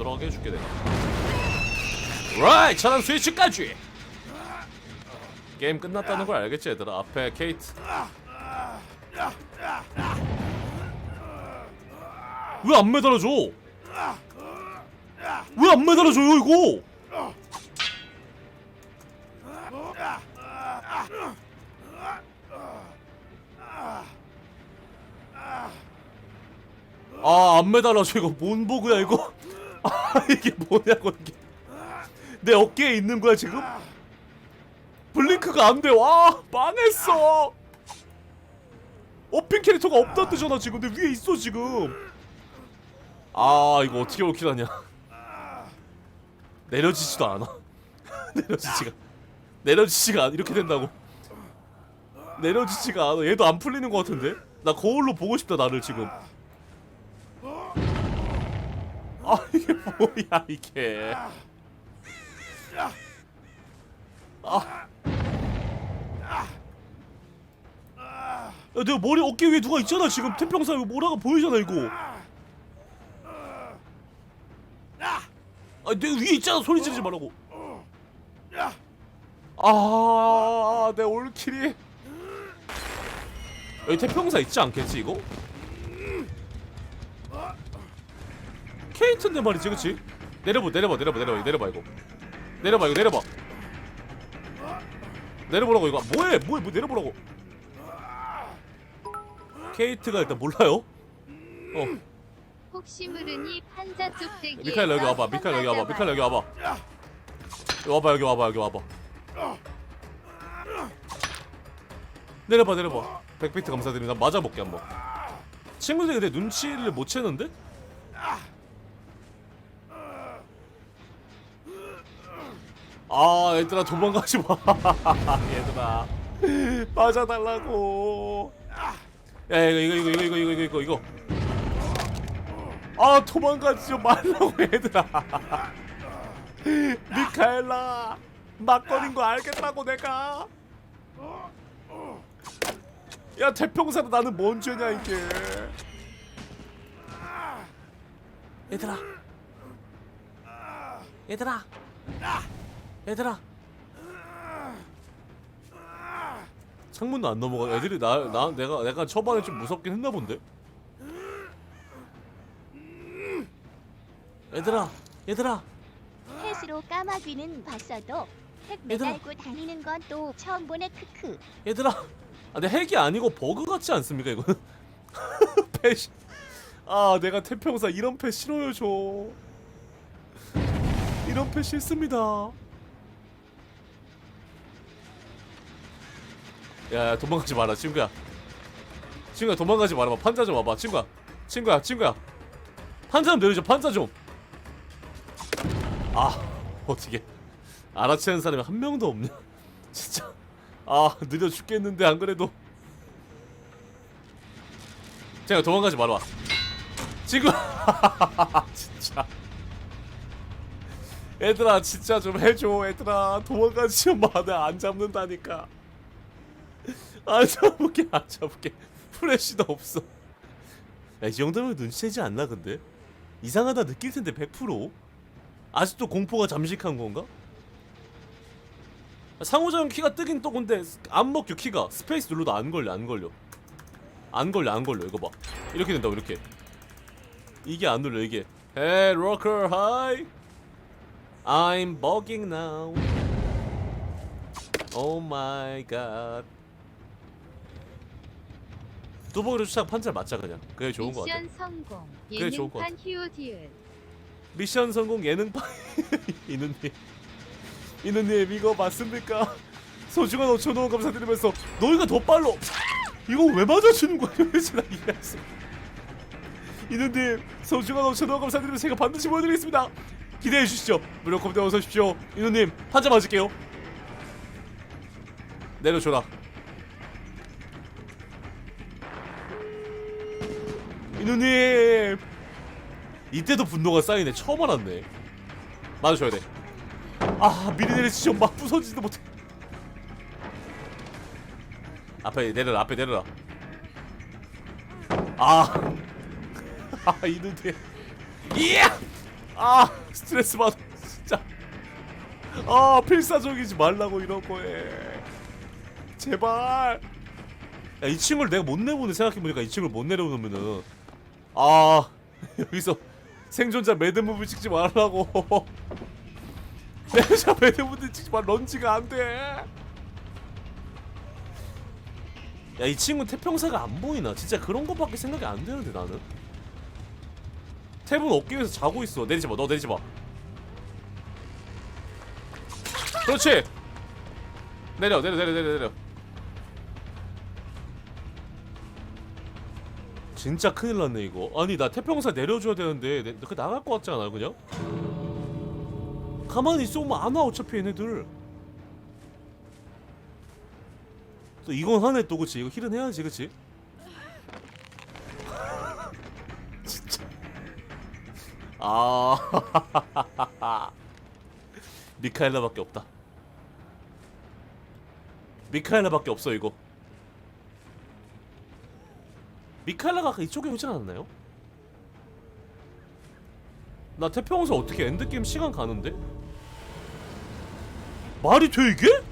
돌아가게 해줄게 내가 라이 차단 스위치까지. 게임 끝났다는 걸 알겠지 얘들아. 앞에 케이트. 왜 안 매달아줘? 왜 안 매달아줘요 이거? 아, 안 매달아줘. 이거 뭔 보고야, 이거? 아, 이게 뭐냐고, 이게. 내 어깨에 있는 거야, 지금? 블링크가 안 돼. 와, 망했어. 어핑 캐릭터가 없다 뜨잖아, 지금. 내 위에 있어, 지금. 아, 이거 어떻게 올킬하냐. 내려지지도 않아. 내려지지가. 내려지지가 않아. 이렇게 된다고. 내려지지가 않아. 얘도 안 풀리는 것 같은데? 나 거울로 보고 싶다, 나를 지금. 아 이게 뭐야 이게. 아. 야, 내가 머리 어깨 위에 누가 있잖아 지금. 태평사 이거 뭐라가 보이잖아 이거. 아내 위에 있잖아 소리 지르지 말라고. 아내 올킬이. 여기 태평사 있지 않겠지 이거? 케이트인데 말이지 그치? 내려봐 내려봐 내려봐 내려봐 내려봐 이거. 내려봐 이거 내려봐. 내려보라고 이거. 뭐해 뭐해 뭐 내려보라고. 케이트가 일단 몰라요? 어. 혹시 모르니 판자 쪽대기 미카엘 여기 와봐 미카엘 여기 와봐 미카엘 여기 와봐. 여기 와봐 여기 와봐 여기 와봐. 내려봐 내려봐. 백비트 감사드립니다. 맞아볼게 한번. 친구들이 근데 눈치를 못 채는데? 아 얘들아 도망가지 마. 얘들아. 맞아달라고. 야 이거 이거 이거 이거 이거 이거 이거 이거. 아 도망가지 좀 말라고 얘들아. 미카엘라 막걸린 거 알겠다고 내가. 야 태평사도 나는 뭔 죄냐 이게. 얘들아. 얘들아 얘들아. 창문도 안 넘어가 애들이 나, 나 내가 내가 초반에 좀 무섭긴 했나 본데? 얘들아 얘들아. 펫으로 까마귀는 봤어도 펫 얘들아. 매달고 다니는 건 또 처음 보네 크크. 얘들아. 아, 근데 핵이 아니고 버그 같지 않습니까 이거는? 펫이 아 내가 태평사 이런 펫 싫어요 저 이런 펫 싫습니다 야, 야 도망가지 마라 친구야. 친구야 도망가지 마라. 판자 좀 와봐. 친구야 친구야 친구야. 판자 좀 내려줘 판자 좀아 어떻게. 알아채는 사람이 한 명도 없냐 진짜. 아 느려 죽겠는데 안 그래도. 제가 도망가지 말아 지금 진짜. 얘들아 진짜 좀 해줘 얘들아. 도망가지 마내안 잡는다니까 안 잡을게 안 잡을게. 프레쉬도 없어. 야, 이 정도면 눈치채지 않나 근데? 이상하다 느낄 텐데 100% 아직도 공포가 잠식한 건가? 상호작용 키가 뜨긴 또 근데 안 먹혀 키가. 스페이스 눌러도 안 걸려 안 걸려. 안 걸려 안 걸려. 이거 봐. 이렇게 된다고 이렇게. 이게 안 눌려 이게. Hey rocker I'm bugging now. Oh my god 뚜벅이로 추락 판자 맞자 그냥. 그게 좋은 거 같아. 미션 성공. 그래, 좋을 것 예능판 히오디은? 미션 성공 예능파 이누님. 이누님 이거 맞습니까? 소중한 5천원 감사드리면서 너희가 더 빨로 이거 왜 맞아주는 거야? 도대체 나 이해했어 이누님 소중한 5천원 감사드리면서 제가 반드시 보여드리겠습니다. 기대해 주시죠. 무료 컴퓨터 어서 오십시오. 이누님 한자 맞을게요. 내려줘라 이누님. 이때도 분노가 쌓이네. 처음 알았네. 맞아줘야 돼아 미리 내리지 좀막 부서지지도 못해. 앞에 내려라 앞에 내려라. 아, 아 이는데 이야! 아 스트레스 받아 진짜. 아 필사적이지 말라고 이런 거에. 제발. 야 이 친구를 내가 못 내보내 생각해보니까 이 친구를 못 내려놓으면은 아. 여기서 생존자 매드무비 찍지 말라고. 생존자 매드무비 찍지 말 런지가 안돼. 야 이 친구 태평사가 안 보이나? 진짜 그런 것밖에 생각이 안 되는데 나는. 탭은 어깨 위에서 자고 있어. 내리지 마 너 내리지 마. 그렇지. 내려 내려 내려 내려 내려 진짜 큰일 났네 이거. 아니 나 태평사 내려줘야 되는데 내, 그 나갈 것 같지 않아요 그냥? 가만히 있으면 안 와 어차피 얘네들. 또 이건 하네 또 그치? 이거 힐은 해야지 그치? 진짜. 아. 미카엘라밖에 없다. 미카엘라밖에 없어 이거 미카엘라가 아까 이쪽에 오지 않았나요? 나 태평사 어떻게 엔드게임 시간 가는데? 말이 돼 이게?